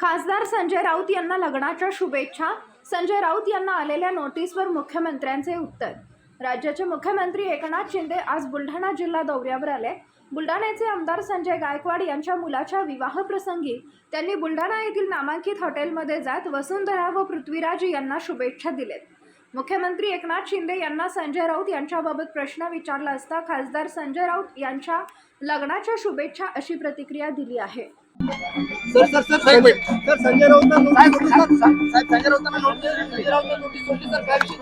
खासदार संजय राऊत यांना लग्नाच्या शुभेच्छा. संजय राऊत यांना आलेल्या नोटीसवर मुख्यमंत्र्यांचे उत्तर. राज्याचे मुख्यमंत्री एकनाथ शिंदे आज बुलढाणा जिल्हा दौऱ्यावर आले. बुलढाण्याचे आमदार संजय गायकवाड यांच्या मुलाच्या विवाहप्रसंगी त्यांनी बुलढाणा येथील नामांकित हॉटेलमध्ये जात वसुंधरा व पृथ्वीराज यांना शुभेच्छा दिलेत. मुख्यमंत्री एकनाथ शिंदे यांना संजय राऊत यांच्याबाबत प्रश्न विचारला असता खासदार संजय राऊत यांच्या लग्नाच्या शुभेच्छा अशी प्रतिक्रिया दिली आहे. Sir sir sir minute sir Sanjay sir साहेब संजय नोटीस संजय राऊतांना नोटीस सोडली सर काय विषय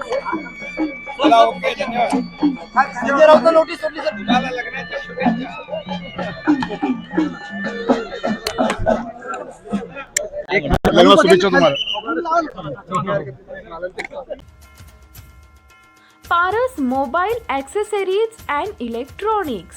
चला ओके धन्यवाद। संजय राऊतांना नोटीस सोडली सर तुम्हाला लग्नाच्या शुभेच्छा लग्न शुभेच्छा। तुम्हाला Paras mobile accessories and electronics